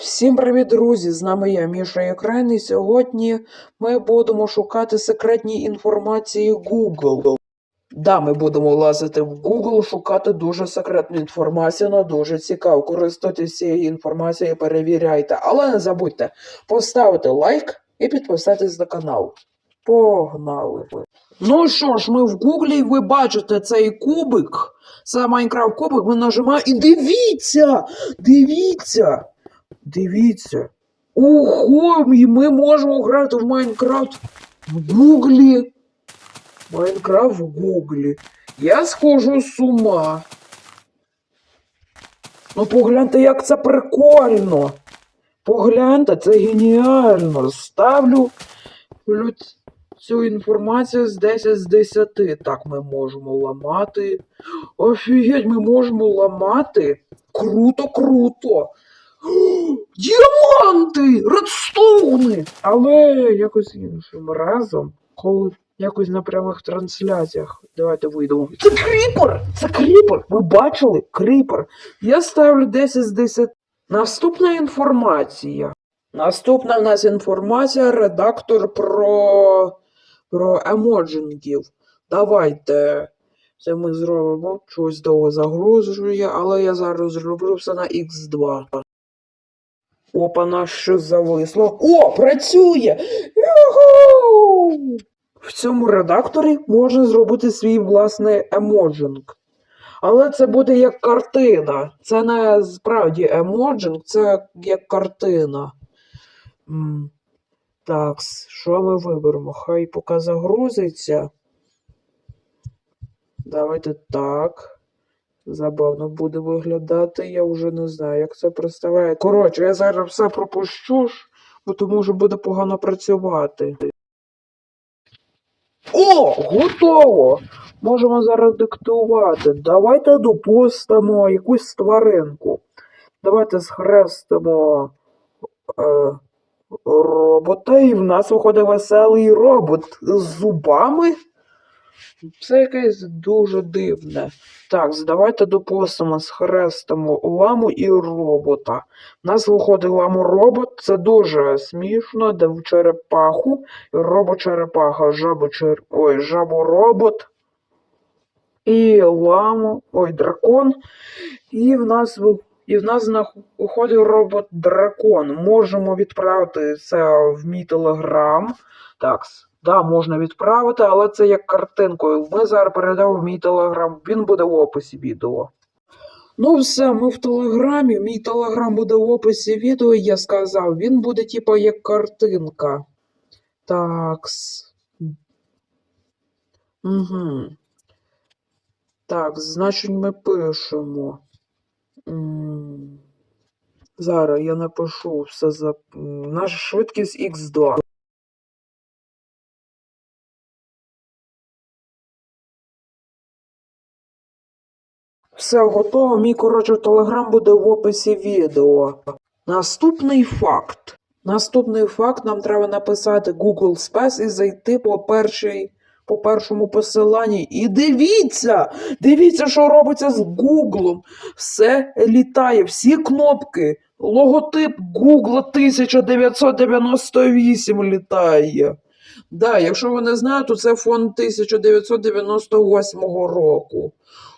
Всім привіт, друзі! З нами я, Міша Екран, і сьогодні ми будемо шукати секретні інформації Google. Да, ми будемо лазити в Google, шукати дуже секретну інформацію, але дуже цікаво. Користуйтесь цією інформацією, перевіряйте. Але не забудьте поставити лайк і підписатись на канал. Погнали! Ну що ж, ми в Гуглі, і ви бачите цей кубик. Це Майнкрафт кубик, ми нажимаємо і дивіться! Дивіться! Дивіться. Ого, і ми можемо грати в Майнкрафт в Гуглі. Майнкрафт в Гуглі. Я схожу з ума. Ну погляньте, як це прикольно. Погляньте, це геніально. Ставлю цю інформацію з 10 з 10. Так, ми можемо ламати. Офігеть, ми можемо ламати. Круто, круто. Діаманти! Редстоуни! Але якось іншим разом, коли якось на прямих трансляціях. Давайте вийдемо. Це кріпер! Це кріпер! Ви бачили? Кріпер. Я ставлю 10 з 10. Наступна інформація. Наступна в нас інформація, редактор про, про емоджингів. Давайте. Це ми зробимо. Щось довго загружує, але я зараз зроблю все на X2. Опа, на що зависло. О, працює! Юху! В цьому редакторі можна зробити свій власний емоджинг. Але це буде як картина. Це не справді емоджинг, це як картина. Так, що ми виберемо? Хай поки загрузиться. Давайте так. Забавно буде виглядати, я вже не знаю, як це представляє. Коротше, я зараз все пропущу, бо тому що буде погано працювати. О, готово! Можемо зараз диктувати. Давайте допустимо якусь тваринку. Давайте схрестимо е, робота, і в нас виходить веселий робот з зубами. Це якесь дуже дивне. Так, давайте допустимо, схрестимо ламу і робота. У нас виходить ламу-робот, це дуже смішно, де в черепаху, робо-черепаха, жабо-чер... ой, жабо-робот. І ламу, ой, дракон. І в нас ви- і в нас виходить робот-дракон. Можемо відправити це в мій телеграм. Так, с- да, можна відправити, але це як картинкою. Ми зараз передамо мій телеграм, він буде в описі відео. Ну, все, ми в телеграмі. Мій телеграм буде в описі відео, я сказав. Він буде, типа, як картинка. Такс. Угу. Так, значить, ми пишемо. Зараз я напишу все за. Наша швидкість X2. Все готово. Мій коротше телеграм буде в описі відео. Наступний факт. Наступний факт нам треба написати Google Space і зайти по першій. По першому посиланні. І дивіться! Дивіться, що робиться з Гуглом. Все літає, всі кнопки. Логотип Google 1998 літає. Да, якщо ви не знаєте, то це фон 1998 року.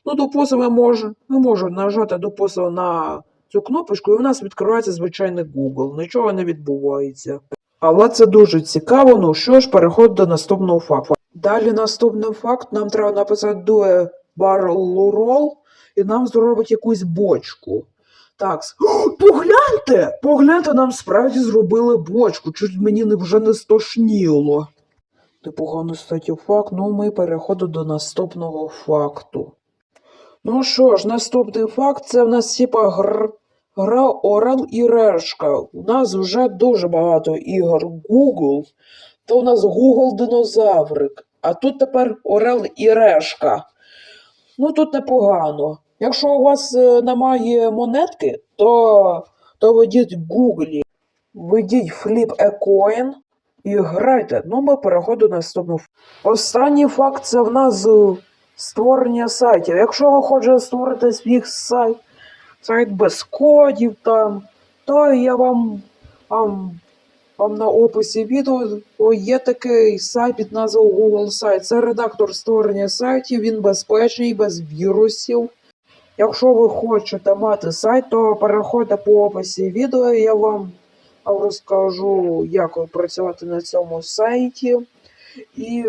Ну, ми можемо ми можемо нажати допустимо, на цю кнопочку, і в нас відкривається звичайний Google. Нічого не відбувається. Але це дуже цікаво. Ну що ж, переходимо до наступного факту. Далі наступний факт. Нам треба написати barrel roll, і нам зробить якусь бочку. Так, погляньте! Погляньте, нам справді зробили бочку. Чуть мені вже не стошніло. Непогано, кстати, факт. Ну, ми переходимо до наступного факту. Ну що ж, наступний факт це в нас типа гр... гра Орел і Решка. У нас вже дуже багато ігор Google. То у нас Google Динозаврик. А тут тепер Орел і Решка. Ну тут непогано. Якщо у вас е, немає монетки, то, то ведіть Google. Введіть Flip a Coin і грайте. Ну, ми переходимо до наступного. Останній факт це в нас е, створення сайтів. Якщо ви хочете створити свій сайт, сайт без кодів там, то я вам, вам, вам на описі відео є такий сайт під назвою Google сайт. Це редактор створення сайтів, він безпечний, без вірусів. Якщо ви хочете мати сайт, то переходьте по описі відео, я вам розкажу, як працювати на цьому сайті. І,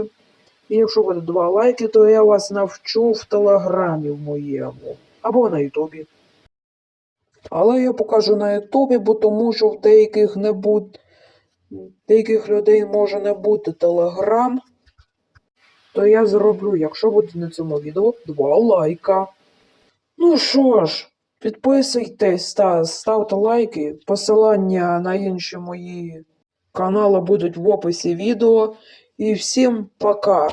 якщо буде два лайки, то я вас навчу в телеграмі в моєму або на Ютубі. Але я покажу на Ютубі, бо тому що в деяких не буде. Деяких людей може не бути телеграм. То я зроблю, якщо буде на цьому відео, два лайка. Ну що ж, підписуйтесь та ставте лайки. Посилання на інші мої канали будуть в описі відео. І всім пока!